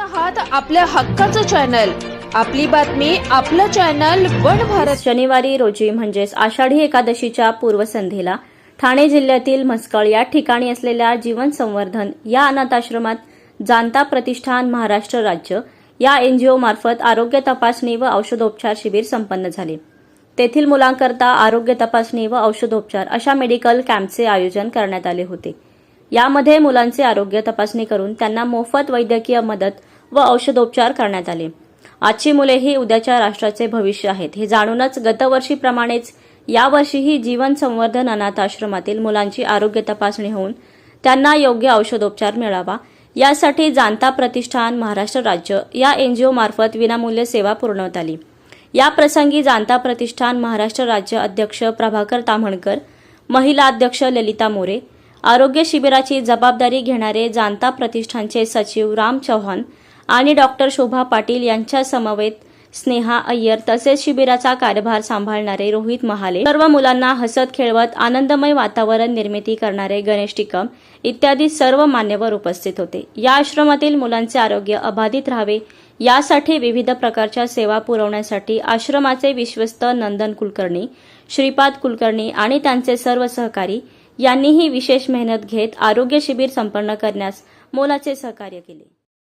आहात आपल्या हक्काचं चॅनल. आपली बातमी आपलं चॅनल वन भारत. शनिवारी रोजी म्हणजेच आषाढी एकादशीच्या पूर्वसंध्येला ठाणे जिल्ह्यातील म्हसकळ या ठिकाणी असलेल्या जीवन संवर्धन या अनाथाश्रमात जाणता प्रतिष्ठान महाराष्ट्र राज्य या एनजीओ मार्फत आरोग्य तपासणी व औषधोपचार शिबिर संपन्न झाले. तेथील मुलांकरता आरोग्य तपासणी व औषधोपचार अशा मेडिकल कॅम्पचे आयोजन करण्यात आले होते. यामध्ये मुलांचे आरोग्य तपासणी करून त्यांना मोफत वैद्यकीय मदत व औषधोपचार करण्यात आले. आजची मुले ही उद्याच्या राष्ट्राचे भविष्य आहेत. हे जाणूनच गतवर्षीप्रमाणेच यावर्षीही जीवन संवर्धन अनाथ आश्रमातील मुलांची आरोग्य तपासणी होऊन त्यांना योग्य औषधोपचार मिळावा. यासाठी जाणता प्रतिष्ठान महाराष्ट्र राज्य या एनजीओ मार्फत विनामूल्य सेवा पुरवण्यात आली. या प्रसंगी जाणता प्रतिष्ठान महाराष्ट्र राज्य अध्यक्ष प्रभाकर ताम्हणकर महिला अध्यक्ष ललिता मोरे आरोग्य शिबिराची जबाबदारी घेणारे जाणता प्रतिष्ठानचे सचिव राम चौहान आणि डॉक्टर शोभा पाटील यांच्या समवेत स्नेहा अय्यर तसेच शिबिराचा कार्यभार सांभाळणारे रोहित महाले सर्व मुलांना हसत खेळवत आनंदमय वातावरण निर्मिती करणारे गणेश टिकम इत्यादी सर्व मान्यवर उपस्थित होते. या आश्रमातील मुलांचे आरोग्य अबाधित राहावे यासाठी विविध प्रकारच्या सेवा पुरवण्यासाठी आश्रमाचे विश्वस्त नंदन कुलकर्णी श्रीपाद कुलकर्णी आणि त्यांचे सर्व सहकारी यांनीही विशेष मेहनत घेत आरोग्य शिबिर संपन्न करण्यास मोलाचे सहकार्य केले.